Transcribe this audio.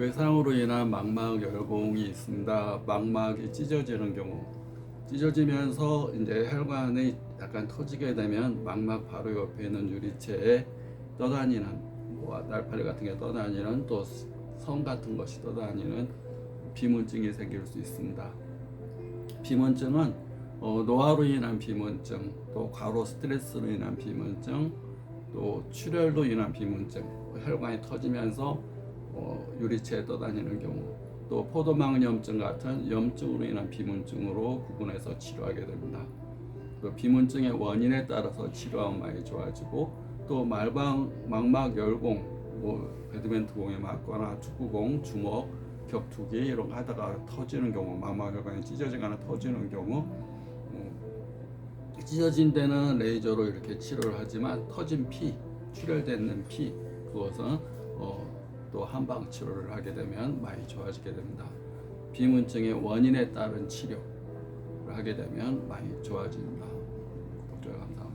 외상으로 인한 망막 열공이 있습니다. 망막이 찢어지는 경우 찢어지면서 이제 혈관이 약간 터지게 되면 망막 바로 옆에 있는 유리체에 떠다니는 뭐 날파리 같은 게 떠다니는 또 성 같은 것이 떠다니는 비문증이 생길 수 있습니다. 비문증은 어, 노화로 인한 비문증, 또 과로 스트레스로 인한 비문증, 또 출혈로 인한 비문증, 혈관이 터지면서 어, 유리체에 떠다니는 경우, 또 포도막염증 같은 염증으로 인한 비문증으로 구분해서 치료하게 됩니다. 그 비문증의 원인에 따라서 치료하면 많이 좋아지고 또 말방 망막 열공, 뭐 배드민턴 공에 맞거나 축구공, 주먹, 격투기 이런 거 하다가 터지는 경우, 망막 혈관이 찢어지거나 터지는 경우 음, 찢어진 데는 레이저로 이렇게 치료를 하지만 터진 피, 출혈되는 피 그것은 어, 또 한방 치료를 하게 되면 많이 좋아지게 됩니다. 비문증의 원인에 따른 치료를 하게 되면 많이 좋아집니다. 감사합니다.